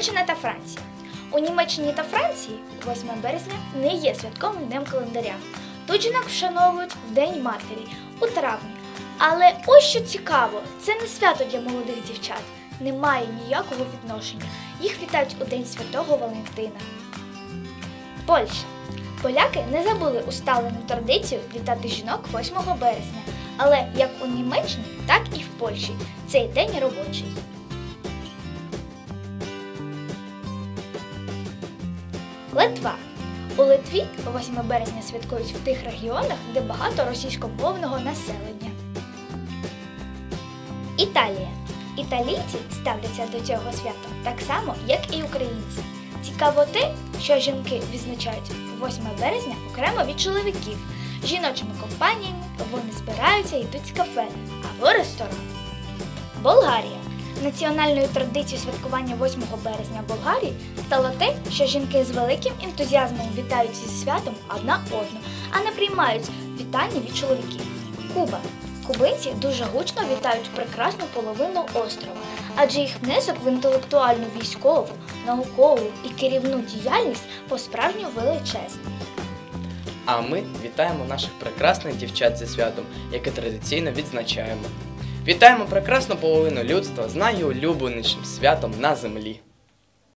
Німеччина та Франція. У Німеччині та Франції 8 березня не є святковим днем календаря. Тут жінок вшановують в День матері у травні. Але ось що цікаво, це не свято для молодих дівчат, немає ніякого відношення. Їх вітають у День Святого Валентина. Польща. Поляки не забули усталену традицію вітати жінок 8 березня, але як у Німеччині, так і в Польщі. Цей день робочий. Литва. У Литві 8 березня святкують в тих регіонах, де багато російськомовного населення. Італія. Італійці ставляться до цього свята так само, як і українці. Цікаво те, що жінки відзначають 8 березня окремо від чоловіків. Жіночими компаніями вони збираються йдуть з кафе або ресторан. Болгарія. Національною традицією святкування 8 березня в Болгарії стало те, що жінки з великим ентузіазмом вітають зі святом одна одну, а не приймають вітання від чоловіків. Куба. Кубинці дуже гучно вітають прекрасну половину острова, адже їх внесок в інтелектуальну військову, наукову і керівну діяльність по-справжньому величезний. А ми вітаємо наших прекрасних дівчат зі святом, яке традиційно відзначаємо. Вітаємо прекрасну половину людства з найулюбленішим святом на землі.